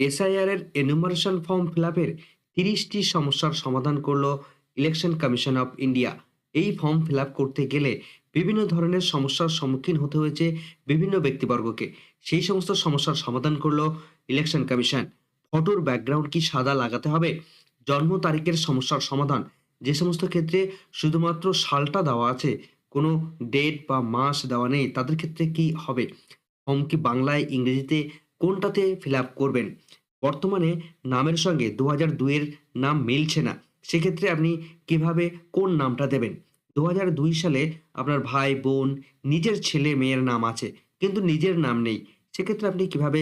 SIR এর enumeration form fill আপের তিরিশটি সমস্যার সমাধান করল ইলেকশন কমিশন অফ ইন্ডিয়া এই ফর্ম ফিল করতে গেলে বিভিন্ন ধরনের সমস্যার সম্মুখীন হতে হয়েছে বিভিন্ন ব্যক্তিবর্গকে। সেই সমস্ত সমস্যার সমাধান করল ইলেকশন কমিশন ফটোর ব্যাকগ্রাউন্ড কি সাদা লাগাতে হবে? জন্ম তারিখের সমস্যার সমাধান। যে সমস্ত ক্ষেত্রে শুধুমাত্র সালটা দেওয়া আছে, কোনো ডেট বা মাস দেওয়া নেই, তাদের ক্ষেত্রে কি হবে? ফর্ম কি বাংলায়, ইংরেজিতে কোনটাতে ফিল করবেন? বর্তমানে নামের সঙ্গে দু হাজার দুইয়ের নাম মিলছে না। সেক্ষেত্রে আপনি কীভাবে কোন নামটা দেবেন? দু হাজার দুই সালে আপনার ভাই, বোন, নিজের ছেলে মেয়ের নাম আছে, কিন্তু নিজের নাম নেই। সেক্ষেত্রে আপনি কীভাবে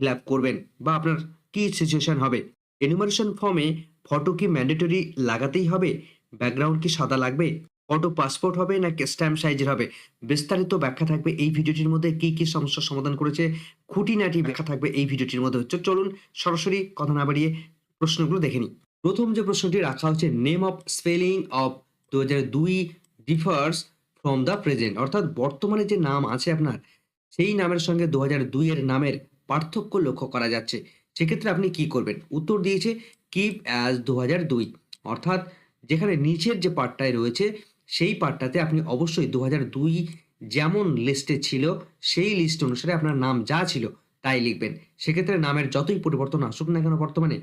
ফিল করবেন বা আপনার কি সিচুয়েশন হবে? এনুমারেশন ফর্মে ফটো কি ম্যান্ডেটরি লাগাতেই হবে? ব্যাকগ্রাউন্ড কি সাদা লাগবে? ফটো পাসপোর্ট হবে না স্ট্যাম্প সাইজের হবে? বিস্তারিত ব্যাখ্যা থাকবে এই ভিডিওটির মধ্যে। কি কি সমস্যার সমাধান করেছে? খুঁটিনাটি ব্যাখ্যা থাকবে এই ভিডিওটির মধ্যে। হচ্ছে চলুন সরাসরি কথা না বাড়িয়ে প্রশ্নগুলো দেখে নিই। প্রথম যে প্রশ্নটি রাখা হচ্ছে নেম অফ স্পেলিং অফ দু হাজার দুই ডিফার্স ফ্রম দ্য প্রেজেন্ট অর্থাৎ বর্তমানে যে নাম আছে আপনার সেই নামের সঙ্গে দু হাজার দুইয়ের নামের পার্থক্য লক্ষ্য করা যাচ্ছে। সেক্ষেত্রে আপনি কি করবেন? উত্তর দিয়েছে কিপ অ্যাজ দু হাজার দুই। অর্থাৎ যেখানে নিচের যে পার্টটায় রয়েছে সেই পার্টটাতে আপনি অবশ্যই দু দুই যেমন লিস্টে ছিল, সেই লিস্ট অনুসারে আপনার নাম যা ছিল তাই লিখবেন। সেক্ষেত্রে নামের যতই পরিবর্তন আসুক না কেন বর্তমানে,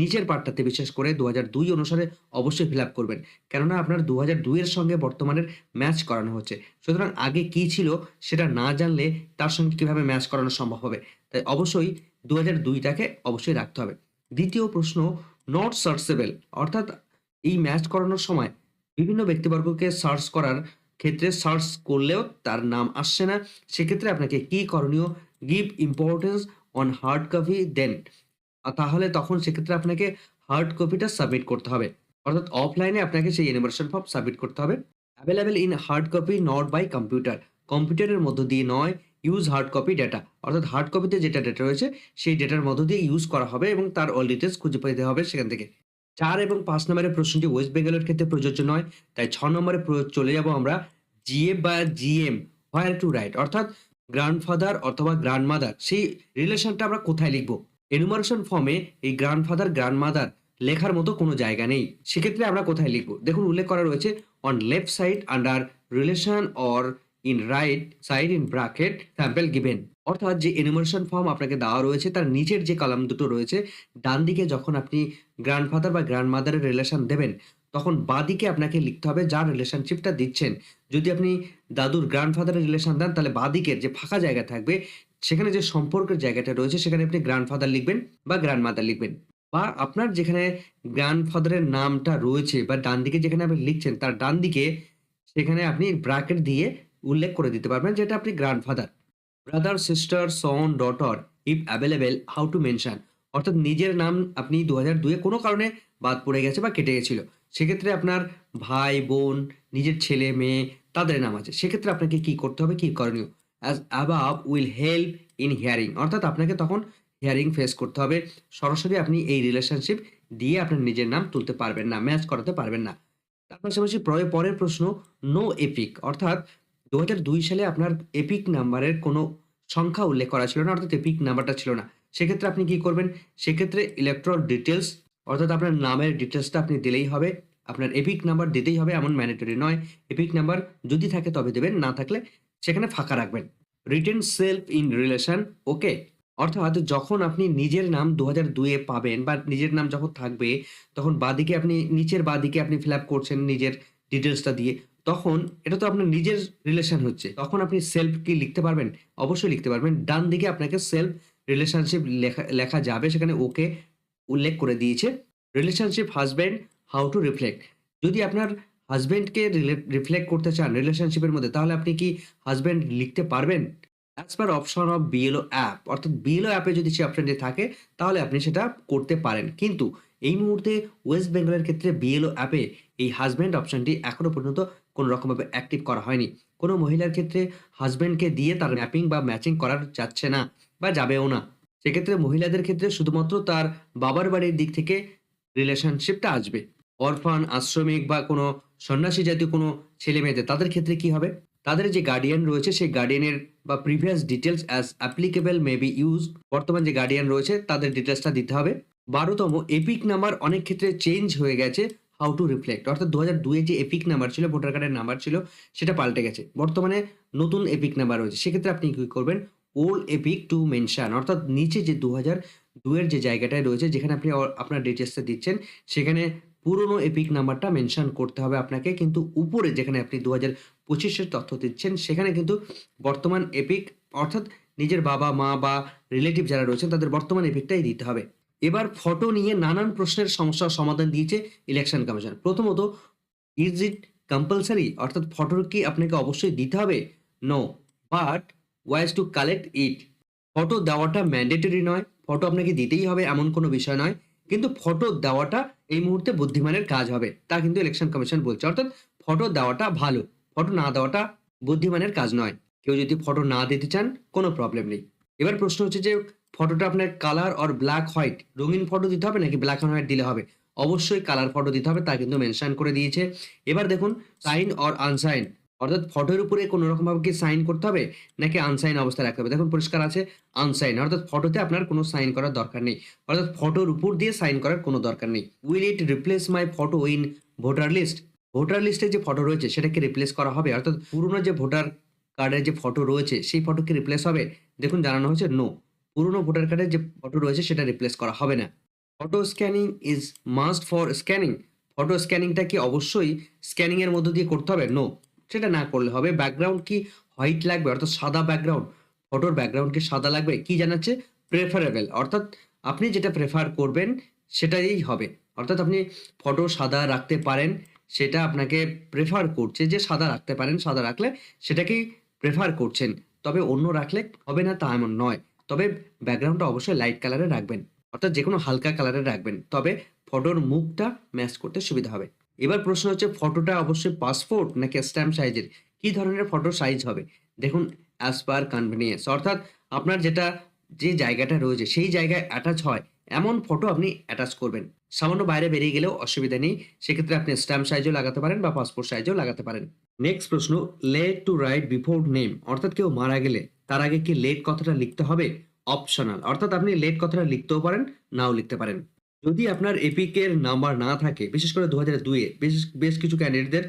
নিচের পার্টটাতে বিশেষ করে দু দুই অনুসারে অবশ্যই ফিল আপ করবেন। কেননা আপনার দু হাজার দুইয়ের সঙ্গে বর্তমানের ম্যাচ করানো হচ্ছে। সুতরাং আগে কি ছিল সেটা না জানলে তার সঙ্গে কীভাবে ম্যাচ করানো সম্ভব হবে? তাই অবশ্যই দু হাজার দুইটাকে অবশ্যই রাখতে হবে। দ্বিতীয় প্রশ্ন নট সার্চেবল অর্থাৎ এই ম্যাচ করানোর সময় বিভিন্ন ব্যক্তিবর্গকে সার্চ করার ক্ষেত্রে সার্চ করলেও তার নাম আসছে না। সেক্ষেত্রে আপনাকে কি করণীয়? Give importance on hard copy then তাহলে তখন সেক্ষেত্রে আপনাকে হার্ড কপিটা সাবমিট করতে হবে। অর্থাৎ অফলাইনে আপনাকে সেই ইউনিভার্সাল ফর্ম সাবমিট করতে হবে। Available in hard copy not by computer কম্পিউটারের মধ্য দিয়ে নয় ইউজ হার্ড কপি ডেটা অর্থাৎ হার্ড কপিতে যেটা ডেটা রয়েছে, সেই ডেটার মধ্য দিয়ে ইউজ করা হবে এবং তার অল ডিটেলস খুঁজে পেতে হবে সেখান থেকে। চার এবং পাঁচ নম্বরের প্রশ্নটি ওয়েস্ট বেঙ্গলের ক্ষেত্রে প্রযোজ্য নয়, তাই ছ নম্বরে চলে যাব আমরা জিএফ বা জিএম হোয়ার টু রাইট অর্থাৎ গ্র্যান্ডফাদার অথবা গ্র্যান্ডমাদার সেই রিলেশনটা আমরা কোথায় লিখব? এনুমারেশন ফর্মে এই গ্র্যান্ডফাদার গ্র্যান্ডমাদার লেখার মতো কোনো জায়গা নেই, সেক্ষেত্রে আমরা কোথায় লিখব? দেখুন, উল্লেখ করা রয়েছে on left side under relation or in right side in bracket sample given অর্থাৎ যে এনিমেশন ফর্ম আপনাকে দেওয়া রয়েছে, তার নিচের যে কলাম দুটো রয়েছে, ডান দিকে যখন আপনি গ্র্যান্ডফাদার বা গ্র্যান্ডমাদারের রিলেশন দেবেন, তখন বাদিকে আপনাকে লিখতে হবে যার রিলেশনশিপটা দিচ্ছেন। যদি আপনি দাদুর গ্র্যান্ডফাদারের রিলেশন দেন, তাহলে বাদিকের যে ফাঁকা জায়গা থাকবে, সেখানে যে সম্পর্কের জায়গাটা রয়েছে, সেখানে আপনি গ্র্যান্ডফাদার লিখবেন বা গ্র্যান্ডমাদার লিখবেন। বা আপনার যেখানে গ্র্যান্ডফাদারের নামটা রয়েছে বা ডান দিকে যেখানে আপনি লিখছেন, তার ডান দিকে সেখানে আপনি ব্র্যাকেট দিয়ে উল্লেখ করে দিতে পারবেন যেটা আপনি grandfather brother sister son daughter if available how to mention অর্থাৎ নিজের নাম আপনি দু হাজার দুয়ে কোনো কারণে বাদ পড়ে গেছে বা কেটে গেছিল। সেক্ষেত্রে আপনার ভাই, বোন, নিজের ছেলে, মেয়ে, তাদের নাম আছে। সেক্ষেত্রে আপনাকে কি করতে হবে? কি করণীয়? As above will help in hearing অর্থাৎ আপনাকে তখন হিয়ারিং ফেস করতে হবে। সরাসরি আপনি এই রিলেশনশিপ দিয়ে আপনার নিজের নাম তুলতে পারবেন না ম্যাচ করাতে পারবেন না। তার পাশাপাশি পরে- পরের প্রশ্ন নো এপিক অর্থাৎ দু হাজার দুই সালে আপনার এপিক নাম্বারের কোনো সংখ্যা উল্লেখ করা ছিল না, অর্থাৎ এপিক নাম্বারটা ছিল না। সেক্ষেত্রে আপনি কি করবেন? সেক্ষেত্রে ইলেকট্রল ডিটেলস অর্থাৎ আপনার নামের ডিটেলসটা আপনি দিলেই হবে। আপনার এপিক নাম্বার দিতেই হবে, এমন ম্যান্ডেটরি নয়। এপিক নাম্বার যদি থাকে তবে দেবেন, না থাকলে সেখানে ফাঁকা রাখবেন। Written self in relation okay অর্থাৎ যখন আপনি নিজের নাম দু হাজার দুয়ে পাবেন বা নিজের নাম যখন থাকবে, তখন বাদিকে আপনি, নিচের বাদিকে আপনি ফিল আপ করছেন নিজের ডিটেলসটা দিয়ে। তখন এটা তো আপনার নিজের রিলেশন হচ্ছে। তখন আপনি সেলফ কি লিখতে পারবেন? অবশ্যই লিখতে পারবেন। ডান দিকে আপনাকে সেলফ রিলেশনশিপ লেখা লেখা যাবে। সেখানে ওকে উল্লেখ করে দিয়েছে। Relationship husband how to reflect যদি আপনার হাজব্যান্ডকে রিফ্লেক্ট করতে চান রিলেশনশিপের মধ্যে, তাহলে আপনি কি হাজব্যান্ড লিখতে পারবেন? As per option of BLO app অর্থাৎ বিএলও অ্যাপে যদি সেই অপশনটি থাকে, তাহলে আপনি সেটা করতে পারেন। কিন্তু এই মুহূর্তে ওয়েস্ট বেঙ্গলের ক্ষেত্রে বিএলও অ্যাপে এই হাজব্যান্ড অপশনটি এখনও পর্যন্ত কোনো রকমভাবে অ্যাক্টিভ করা হয়নি। কোনো মহিলার ক্ষেত্রে হাজব্যান্ডকে দিয়ে তার ম্যাপিং বা ম্যাচিং করা যাচ্ছে না বা যাবেও না। সেক্ষেত্রে মহিলাদের ক্ষেত্রে শুধুমাত্র তার বাবার বাড়ির দিক থেকে রিলেশনশিপটা আসবে। অরফান আশ্রমিক বা কোনো সন্ন্যাসী জাতীয় কোনো ছেলে মেয়েদের, তাদের ক্ষেত্রে কি হবে? তাদের যে গার্ডিয়ান রয়েছে, সেই গার্ডিয়ানের বা previous details as applicable may be use বর্তমান যে গার্ডিয়ান রয়েছে, তাদের ডিটেলসটা দিতে হবে। বারোতম এপিক নাম্বার অনেক ক্ষেত্রে চেঞ্জ হয়ে গেছে। হাউ টু রিফ্লেক্ট অর্থাৎ দু হাজার দুয়ে যে এপিক নাম্বার ছিল ভোটার কার্ডের নাম্বার ছিল, সেটা পাল্টে গেছে। বর্তমানে নতুন এপিক নাম্বার রয়েছে। সেক্ষেত্রে আপনি কী করবেন? ওল্ড এপিক টু মেনশন অর্থাৎ নিচে যে দু হাজার দুয়ের যে জায়গাটায় রয়েছে, যেখানে আপনি আপনার ডিটেলসটা দিচ্ছেন, সেখানে পুরনো এপিক নাম্বারটা মেনশন করতে হবে আপনাকে। কিন্তু উপরে যেখানে আপনি দু হাজার পঁচিশের তথ্য দিচ্ছেন, সেখানে কিন্তু বর্তমান এপিক অর্থাৎ নিজের বাবা, মা বা রিলেটিভ যারা রয়েছেন, তাদের বর্তমান এপিকটাই দিতে হবে। এবার ফটো নিয়ে নানান প্রশ্নের সমস্যার সমাধান দিয়েছে ইলেকশন কমিশন প্রথমত ইজ ইট কম্পালসারি অর্থাৎ ফটো কি আপনাকে অবশ্যই দিতে হবে? No but wise to collect it photo দেওয়াটা ম্যান্ডেটরি নয় ফটো আপনাকে দিতেই হবে, এমন কোনো বিষয় নয়। কিন্তু ফটো দেওয়াটা এই মুহূর্তে বুদ্ধিমানের কাজ হবে, তা কিন্তু ইলেকশন কমিশন বলছে। অর্থাৎ ফটো দেওয়াটা ভালো ফটো না দেওয়াটা বুদ্ধিমানের কাজ নয়। কেউ যদি ফটো না দিতে চান, কোনো প্রবলেম নেই। এবার প্রশ্ন হচ্ছে যে ফটোটা আপনার কালার অর ব্ল্যাক হোয়াইট রঙিন ফটো দিতে হবে নাকি ব্ল্যাক অ্যান্ড হোয়াইট দিলে হবে? অবশ্যই কালার ফটো দিতে হবে, তা কিন্তু মেনশন করে দিয়েছে। এবার দেখুন সাইন অর আনসাইন অর্থাৎ ফটোর উপরে কোনো রকমভাবে কি সাইন করতে হবে, নাকি আনসাইন অবস্থায় রাখতে হবে? দেখুন, পরিষ্কার আছে আনসাইন অর্থাৎ ফটোতে আপনার কোনো সাইন করার দরকার নেই। অর্থাৎ ফটোর উপর দিয়ে সাইন করার কোনো দরকার নেই। Will it replace my photo in voter list voter লিস্টে যে ফটো রয়েছে, সেটাকে রিপ্লেস করা হবে। অর্থাৎ পুরনো যে ভোটার কার্ডের যে ফটো রয়েছে, সেই ফটোকে রিপ্লেস হবে? দেখুন, জানানো হয়েছে নো পুরনো ভোটার কার্ডের যে ফটো রয়েছে সেটা রিপ্লেস করা হবে না। Photo scanning is must for scanning photo স্ক্যানিংটা কি অবশ্যই স্ক্যানিং এর মধ্য দিয়ে করতে হবে? নো সেটা না করলে হবে। ব্যাকগ্রাউন্ড কি হোয়াইট লাগবে? অর্থাৎ সাদা ব্যাকগ্রাউন্ড ফটোর ব্যাকগ্রাউন্ড কি সাদা লাগবে? কি জানাচ্ছে? প্রেফারেবল অর্থাৎ আপনি যেটা প্রেফার করবেন সেটাই হবে। অর্থাৎ আপনি ফটো সাদা রাখতে পারেন, সেটা আপনাকে প্রেফার করছে যে সাদা রাখতে পারেন, সাদা রাখলে সেটাকেই প্রেফার করছেন। তবে অন্য রাখলে হবে না তা এমন নয়। তবে ব্যাকগ্রাউন্ডটা অবশ্যই লাইট কালারে রাখবেন, অর্থাৎ যে কোনো হালকা কালারে রাখবেন। তবে ফটোর মুখটা ম্যাচ করতে সুবিধা হবে। এবার প্রশ্ন হচ্ছে ফটোটা অবশ্যই পাসপোর্ট নাকি স্ট্যাম্প সাইজের কি ধরনের ফটো সাইজ হবে? দেখুন অ্যাজ পার কনভিনিয়েন্স অর্থাৎ আপনার যেটা, যে জায়গাটা রয়েছে, সেই জায়গায় অ্যাটাচ হয়, এমন ফটো আপনি অ্যাটাচ করবেন। সামান্য বাইরে বেরিয়ে গেলেও অসুবিধা নেই, সেক্ষেত্রে আপনি স্ট্যাম্প সাইজও লাগাতে পারেন বা পাসপোর্ট সাইজও লাগাতে পারেন। নেক্সট প্রশ্ন let to write before name অর্থাৎ কেউ মারা গেলে তার আগে কি লেট কথাটা লিখতে হবে? অপশনাল অর্থাৎ আপনি লেট কথাটা লিখতেও পারেন, নাও লিখতে পারেন। যদি আপনার এপিকের নাম্বার না থাকে, বিশেষ করে দু হাজার দুইয়ে বেশ বেশ কিছু ক্যান্ডিডেটদের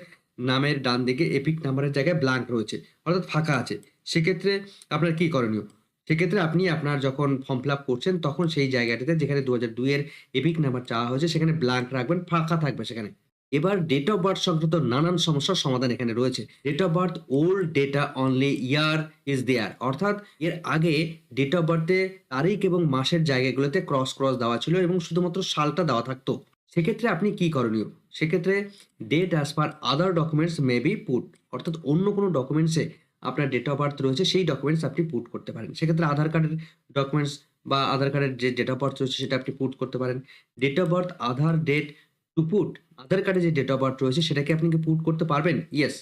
নামের ডান দিকে এপিক নাম্বারের জায়গায় ব্ল্যাঙ্ক রয়েছে, অর্থাৎ ফাঁকা আছে। সেক্ষেত্রে আপনার কি করণীয়? সেক্ষেত্রে আপনি আপনার যখন ফর্ম ফিল আপ করছেন, তখন সেই জায়গাটাতে যেখানে দু হাজার দুইয়ের এপিক নাম্বার চাওয়া হয়েছে, সেখানে ব্ল্যাঙ্ক রাখবেন, ফাঁকা থাকবে সেখানে। এবার ডেট অফ বার্থ সংক্রান্ত নানান সমস্যার সমাধান এখানে রয়েছে। Date of birth old data only year is there অর্থাৎ এর আগে ডেট অফ বার্থে তারিখ এবং মাসের জায়গাগুলোতে ক্রস ক্রস দেওয়া ছিল এবং শুধুমাত্র সালটা দেওয়া থাকতো। সেক্ষেত্রে আপনি কি করণীয়? সেক্ষেত্রে date as per other documents may be put অর্থাৎ অন্য কোনো ডকুমেন্টসে আপনার ডেট অফ বার্থ রয়েছে, সেই ডকুমেন্টস আপনি পুট করতে পারেন। সেক্ষেত্রে আধার কার্ডের ডকুমেন্টস বা আধার কার্ডের যে ডেট অফ বার্থ রয়েছে, সেটা আপনি পুট করতে পারেন। Date of birth Aadhaar date to put Aadhaar কার্ডে যে ডেট অফ বার্থ রয়েছে, সেটাকে আপনি কি পুট করতে পারবেন? Yes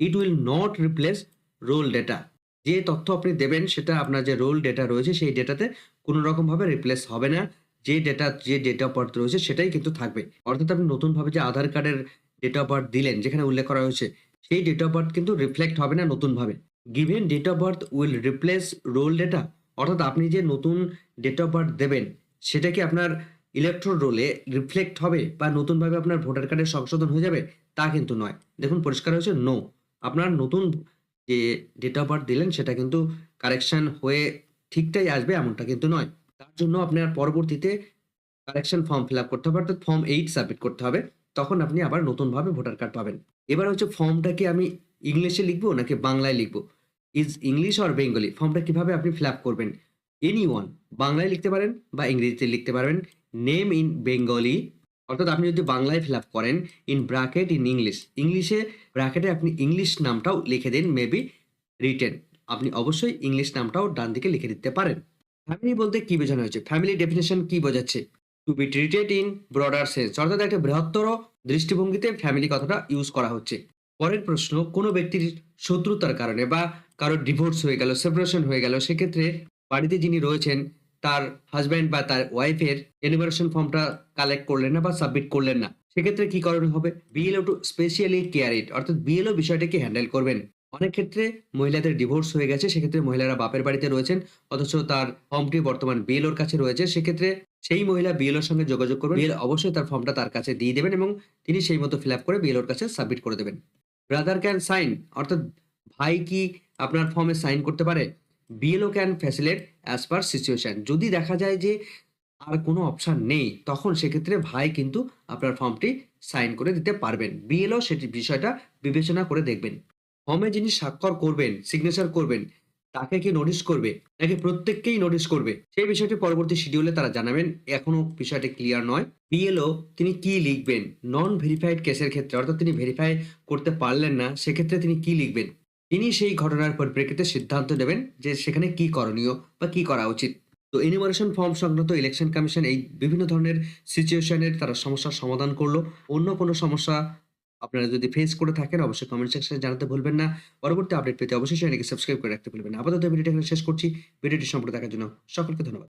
it will not replace roll data যে তথ্য আপনি দেবেন, সেটা আপনার যে রোল ডেটা রয়েছে, সেই ডেটাতে কোনো রকমভাবে রিপ্লেস হবে না। যে ডেটা যে ডেট অফ বার্থ রয়েছে, সেটাই কিন্তু থাকবে। অর্থাৎ আপনি নতুনভাবে যে আধার কার্ডের ডেট অফ বার্থ দিলেন, যেখানে উল্লেখ করা হয়েছে, সেই ডেট অফ বার্থ কিন্তু রিফ্লেক্ট হবে না নতুনভাবে। Given date of birth will replace roll data অর্থাৎ আপনি যে নতুন ডেট অফ বার্থ দেবেন সেটা কি আপনার ইলেকট্রন রোলে রিফ্লেক্ট হবে বা নতুনভাবে আপনার ভোটার কার্ডের সংশোধন হয়ে যাবে, তা কিন্তু নয়। দেখুন, পরিষ্কার হয়েছে নো আপনার নতুন যে ডেট অফ বার্থ দিলেন, সেটা কিন্তু কারেকশন হয়ে ঠিকটাই আসবে এমনটা কিন্তু নয়। তার জন্য আপনার পরবর্তীতে কারেকশন ফর্ম ফিল আপ করতে হবে, অর্থাৎ ফর্ম এইট সাবমিট করতে হবে, তখন আপনি আবার নতুনভাবে ভোটার কার্ড পাবেন। এবার হচ্ছে ফর্মটাকে আমি ইংলিশে লিখব নাকি বাংলায় লিখব? ইজ ইংলিশ অর বেঙ্গলি ফর্মটা কীভাবে আপনি ফিল আপ করবেন? এনি ওয়ান বাংলায় লিখতে পারেন বা ইংরেজিতে লিখতে পারবেন। নেম ইন বেঙ্গলি অর্থাৎ আপনি যদি বাংলায় ফিল আপ করেন ইন ব্র্যাকেট ইন ইংলিশ ইংলিশে ব্র্যাকেটে আপনি ইংলিশ নামটাও লিখে দিন মেবি রিটেন আপনি অবশ্যই ইংলিশ নামটাও ডান দিকে লিখে দিতে পারেন। ফ্যামিলি বলতে কি বোঝানো হয়েছে? ফ্যামিলি ডেফিনেশন কি বোঝাচ্ছে? To be treated in broader sense অর্থাৎ একটা বৃহত্তর দৃষ্টিভঙ্গিতে ফ্যামিলি কথাটা ইউজ করা হচ্ছে। পরের প্রশ্ন, কোনো ব্যক্তির শত্রুতার কারণে বা কারোর ডিভোর্স হয়ে গেল সেপারেশন হয়ে গেল, সেক্ষেত্রে বাড়িতে যিনি রয়েছেন তার হাজব্যান্ড বা তার ওয়াইফের এনিভারেশন ফর্মটা কালেক্ট করলেন না বা সাবমিট করলেন না। সেক্ষেত্রে কি করণীয় হবে? BLO to specially care it অর্থাৎ বিএলও বিষয়টাকে হ্যান্ডেল করবেন। অনেক ক্ষেত্রে মহিলাদের ডিভোর্স হয়ে গেছে, সেক্ষেত্রে মহিলারা বাপের বাড়িতে রয়েছেন, অথচ তার ফর্মটি বর্তমান বিএলওর কাছে রয়েছে। সেক্ষেত্রে সেই মহিলা বিএলওর সঙ্গে যোগাযোগ করবেন। বিএল অবশ্যই তার ফর্মটা তার কাছে দিয়ে দেবেন এবং তিনি সেই মতো ফিল আপ করে বিএলওর কাছে সাবমিট করে দেবেন। ব্রাদার ক্যান সাইন অর্থাৎ ভাই কি আপনার ফর্মে সাইন করতে পারে? BLO can facilitate as per situation যদি দেখা যায় যে আর কোনো অপশান নেই, তখন সেক্ষেত্রে ভাই কিন্তু আপনার ফর্মটি সাইন করে দিতে পারবেন। বিএলও সেটি বিষয়টা বিবেচনা করে দেখবেন। ফর্মে যিনি স্বাক্ষর করবেন সিগনেচার করবেন, তাকে কি নোটিশ করবে নাকি প্রত্যেককেই নোটিশ করবে, সেই বিষয়টি পরবর্তী শিডিউলে তারা জানাবেন। এখনও বিষয়টি ক্লিয়ার নয়। বিএলও তিনি কি লিখবেন? নন ভেরিফাইড কেসের ক্ষেত্রে, অর্থাৎ তিনি ভেরিফাই করতে পারলেন না, সেক্ষেত্রে তিনি কি লিখবেন? তিনি সেই ঘটনার পরিপ্রেক্ষিতে সিদ্ধান্ত নেবেন যে সেখানে কি করণীয় বা কি করা উচিত। তো এনিমারেশন ফর্ম সংক্রান্ত ইলেকশন কমিশন এই বিভিন্ন ধরনের সিচুয়েশনের তারা সমস্যার সমাধান করল। অন্য কোনো সমস্যা আপনারা যদি ফেস করে থাকেন, অবশ্যই কমেন্ট সেকশনে জানাতে ভুলবেন না। পরবর্তী আপডেট পেতে অবশ্যই চ্যানেলকে সাবস্ক্রাইব করে রাখতে ভুলবেন আপাতত ভিডিওটি এখানে শেষ করছি। ভিডিওটি সম্পর্কে দেখার জন্য সকলকে ধন্যবাদ।